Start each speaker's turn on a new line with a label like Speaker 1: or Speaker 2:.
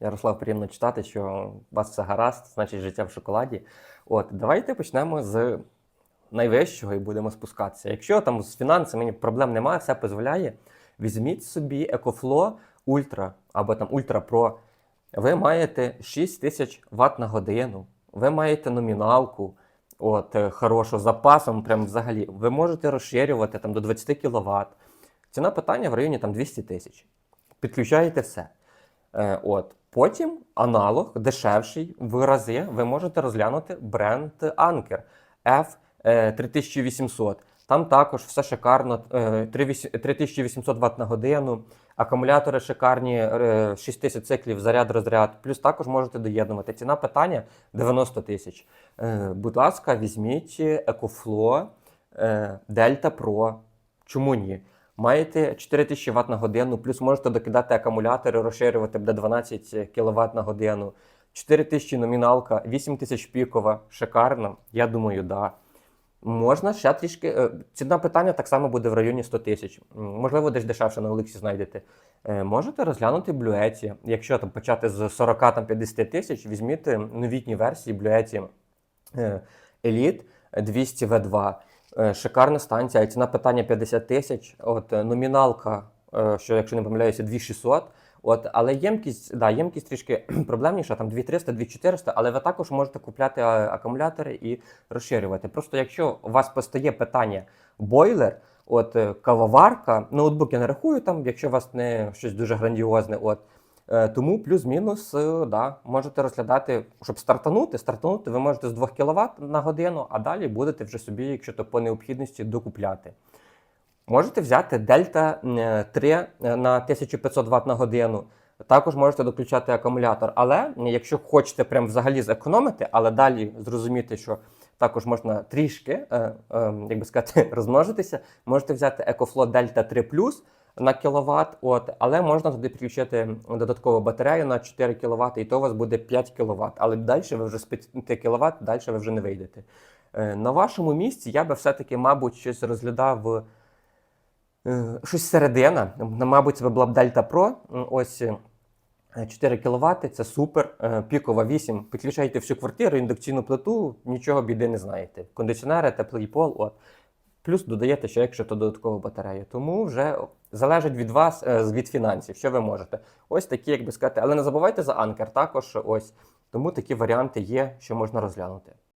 Speaker 1: Ярослав, приємно читати, що у вас все гаразд, значить життя в шоколаді. От, давайте почнемо з найвищого і будемо спускатися. Якщо там з фінансами проблем немає, все дозволяє, візьміть собі EcoFlow Ultra або там Ultra Pro. Ви маєте 6000 Вт на годину, ви маєте номіналку, от, е, хорошу, запасом, прям взагалі. Ви можете розширювати там, до 20 кВт. Ціна питання в районі там, 200 тисяч. Підключаєте все. Е, от. Потім аналог дешевший в рази ви можете розглянути бренд Anker F3800. Там також все шикарно, е, 3800 3800 Вт на годину, акумулятори шикарні, е, 6000 циклів, заряд-розряд. Плюс також можете доєднувати. Ціна питання 90 тисяч. Е, Будь ласка, візьміть EcoFlow е, Delta Pro. Чому ні? Маєте 4000 Вт на годину, плюс можете докидати акумулятори, розширювати буде 12 кВт на годину. 4000 номіналка, 8000 пікова, шикарно. Я думаю, да. Можна ще трішки. е, Ціна питання так само буде в районі 100 тисяч. Можливо, десь дешевше на Олексі знайдете. Е, Можете розглянути Блюеті. Якщо там почати з 40-50 тисяч, візьміть новітні версії Блюеті е, Elite 200 V2. Е, Шикарна станція, ціна питання 50 тисяч. От е, номіналка, е, що якщо не помиляюся, 2600. От, але ємкість, да, ємкість трішки проблемніша, там 2300, 2400, але ви також можете купляти акумулятори і розширювати. Просто якщо у вас постає питання бойлер, от е, кавоварка, ноутбук я не рахую там, якщо у вас не щось дуже грандіозне. От, Е, Тому плюс-мінус, е, да, можете розглядати, щоб стартанути. Стартанути ви можете з 2 кВт на годину, а далі будете вже собі, якщо то по необхідності, докупляти. Можете взяти е, 3 на 1500 Вт на годину. Також можете доключати акумулятор. Але е, якщо хочете прям взагалі зекономити, але далі зрозуміти, що також можна трішки, е, е, як би сказати, розмножитися, можете взяти EcoFlow Delta 3 Plus на кіловат, от, але можна туди підключити додаткову батарею на 4 кВт, і то у вас буде 5 кВт. Але далі ви вже з 5 кВт, далі ви вже не вийдете. Е, На вашому місці я би все-таки, мабуть, щось розглядав е, щось середина. Мабуть, це була б Delta Pro. Ось е, 4 кВт, це супер. Е, Пікова 8. Підключаєте всю квартиру, індукційну плиту, нічого біди не знаєте. Кондиціонери, теплий пол. От. Плюс додаєте ще, якщо то додаткову батарею. Тому вже залежить від вас, е, від фінансів, що ви можете. Ось такі, як би сказати, але не забувайте за анкер також. Ось. Тому такі варіанти є, що можна розглянути.